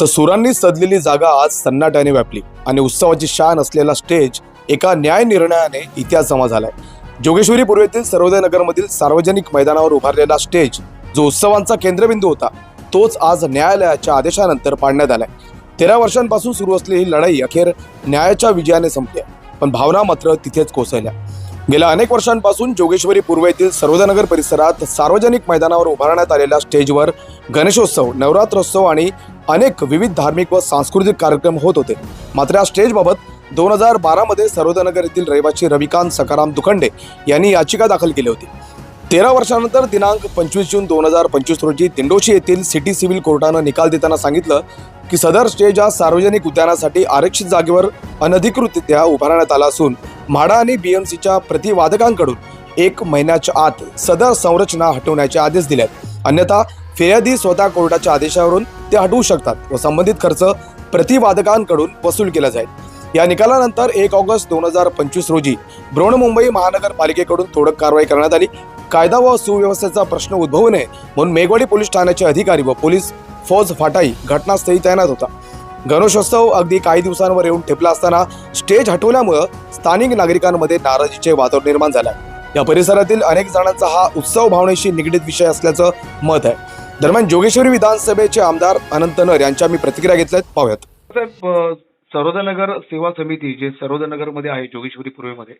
तर सुरांनी सजलेली जागा आज सन्नाट्याने व्यापली आणि उत्सवाची शान असलेला स्टेज एका न्याय निर्णयाने इतिहास जमा झालाय जोगेश्वरी पूर्वेतील सर्वोदय नगरमधील सार्वजनिक मैदानावर उभारलेला स्टेज जो उत्सवांचा केंद्रबिंदू होता तोच आज न्यायालयाच्या आदेशानंतर पाडण्यात आलाय तेरा वर्षांपासून सुरू असलेली ही लढाई अखेर न्यायाच्या विजयाने संपली आहे. पण भावना मात्र तिथेच कोसळल्या गेल्या अनेक वर्षांपासून जोगेश्वरी पूर्व येथील सर्वोदयनगर परिसरात सार्वजनिक मैदानावर उभारण्यात आलेल्या स्टेजवर गणेशोत्सव नवरात्रोत्सव आणि अनेक विविध धार्मिक व सांस्कृतिक कार्यक्रम होत होते. मात्र या स्टेजबाबत दोन हजार बारामध्ये सर्वोदयनगर येथील रहिवासी रविकांत सकाराम दुखंडे यांनी याचिका दाखल केली होती. तेरा वर्षानंतर दिनांक पंचवीस जून दोन हजार पंचवीस रोजी दिंडोशी येथील सिटी सिव्हिल कोर्टानं निकाल देताना सांगितलं की सदर स्टेज हा सार्वजनिक उद्यानासाठी आरक्षित जागेवर अनधिकृतरित्या उभारण्यात आला असून म्हाडा आणि बीएमसीच्या प्रतिवादकांकडून एक महिन्याच्या आत सदर संरचना हटवण्याचे आदेश दिले अन्यथा फिर्यादी स्वतः कोर्टाच्या आदेशावरून ते हटवू शकतात व संबंधित खर्च प्रतिवादकांकडून वसूल केला जाईल. या निकालानंतर एक ऑगस्ट दोन हजार पंचवीस रोजी बृहन्मुंबई महानगरपालिकेकडून थोडक कारवाई करण्यात आली. कायदा व सुव्यवस्थेचा प्रश्न उद्भवू नये म्हणून मेघवाडी पोलीस ठाण्याचे अधिकारी व पोलीस फौज फाटाई घटनास्थळी तैनात होता. गणेशोत्सव अगदी काही दिवसांवर येऊन ठेपला असताना स्टेज हटवल्यामुळं स्थानिक नागरिकांमध्ये नाराजीचे वातावरण निर्माण झालं या परिसरातील अनेक जणांचा हा उत्सव भावनेशी निगडीत विषय असल्याचं मत आहे. दरम्यान जोगेश्वरी विधानसभेचे आमदार अनंत नर यांच्या मी प्रतिक्रिया घेतल्यात. पाहूयात. साहेब सरोदनगर सेवा समिती जे सरोदनगरमध्ये आहे जोगेश्वरी पूर्वेमध्ये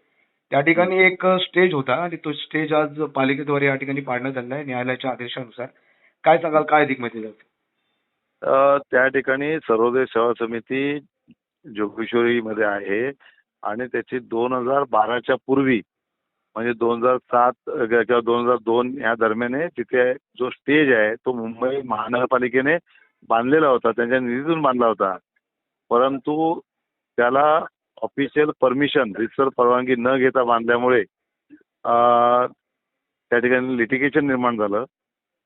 त्या ठिकाणी एक स्टेज होता आणि तो स्टेज आज पालिकेद्वारे या ठिकाणी पाडण्यात आलेला आहे न्यायालयाच्या आदेशानुसार. काय सांगाल? काय अधिक माहिती त्या ठिकाणी सर्वोदय सेवा समिती जोगेश्वरीमध्ये आहे आणि त्याची दोन हजार बाराच्या पूर्वी म्हणजे दोन हजार सात किंवा दोन हजार दोन या दरम्यान तिथे जो स्टेज आहे तो मुंबई महानगरपालिकेने बांधलेला होता त्यांच्या निधीतून बांधला होता. परंतु त्याला ऑफिशियल परमिशन रिसर परवानगी न घेता बांधल्यामुळे त्या ठिकाणी लिटिगेशन निर्माण झालं.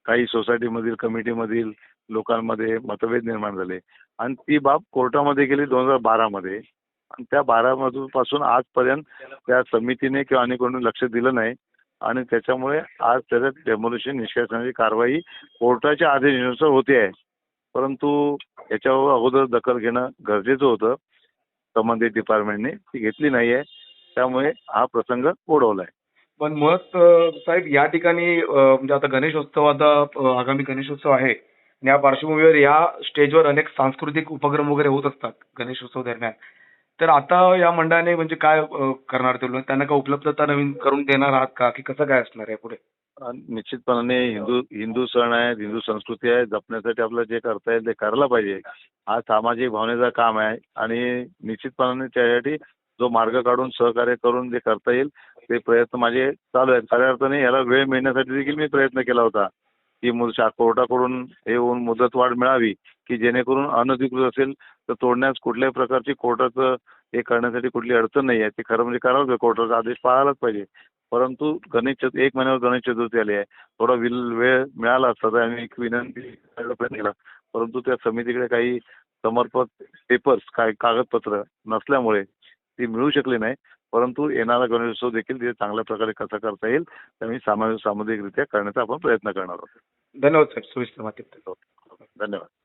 काही सोसायटीमधील कमिटीमधील लोकांमध्ये मतभेद निर्माण झाले. आणि ती बाब कोर्टामध्ये गेली दोन हजार बारामध्ये. आणि त्या बारामधून पासून आजपर्यंत त्या समितीने किंवा आणि लक्ष दिलं नाही. आणि त्याच्यामुळे आज त्याच्यात डेमोलिशन निष्कासनाची कारवाई कोर्टाच्या आदेशानुसार होते आहे. परंतु याच्यावर अगोदर दखल घेणं गरजेचं होतं. संबंधित डिपार्टमेंटने ती घेतली नाही आहे. त्यामुळे हा प्रसंग ओढवला आहे पण मुळात साहेब या ठिकाणी म्हणजे आता गणेशोत्सव आता आगामी गणेशोत्सव आहे. आणि या पार्श्वभूमीवर या स्टेजवर अनेक सांस्कृतिक उपक्रम वगैरे होत असतात गणेशोत्सव दरम्यान. तर आता या मंडळाने म्हणजे काय करणार ते लोक? त्यांना काय उपलब्धता नवीन करून देणार आहात का? की कसं काय असणार आहे पुढे? आणि निश्चितपणाने हिंदू हिंदू सण आहेत हिंदू संस्कृती आहे. जपण्यासाठी आपलं जे करता येईल ते करायला पाहिजे. हा सामाजिक भावनेचं काम आहे. आणि निश्चितपणाने त्यासाठी जो मार्ग काढून सहकार्य करून जे करता येईल ते प्रयत्न माझे चालू आहेत. खऱ्या अर्थाने याला वेळ मिळण्यासाठी देखील मी प्रयत्न केला होता. ही कोर्टाकडून हे होऊन मुदतवाढ मिळावी की जेणेकरून अनधिकृत असेल तर तोडण्यास कुठल्याही प्रकारची कोर्टाचं हे करण्यासाठी कुठली अडचण नाही आहे. ते खरं म्हणजे करावंच कोर्टाचा आदेश पाळायलाच पाहिजे. परंतु गणेश चतु एक महिन्यावर गणेश चतुर्थी आली आहे. थोडा विल वेळ मिळाला असता तर आम्ही एक विनंती करायला प्रयत्न केला. परंतु त्या समितीकडे काही समर्पक पेपर्स काय कागदपत्र नसल्यामुळे ती मिळू शकली नाही. परंतु येणारा गणेशोत्सव देखील तिथे चांगल्या प्रकारे कसा करता येईल तर मी सामाजिक सामुदायिकरित्या करण्याचा आपण प्रयत्न करणार आहोत. धन्यवाद साहेब सविस्तर माहिती धन्यवाद.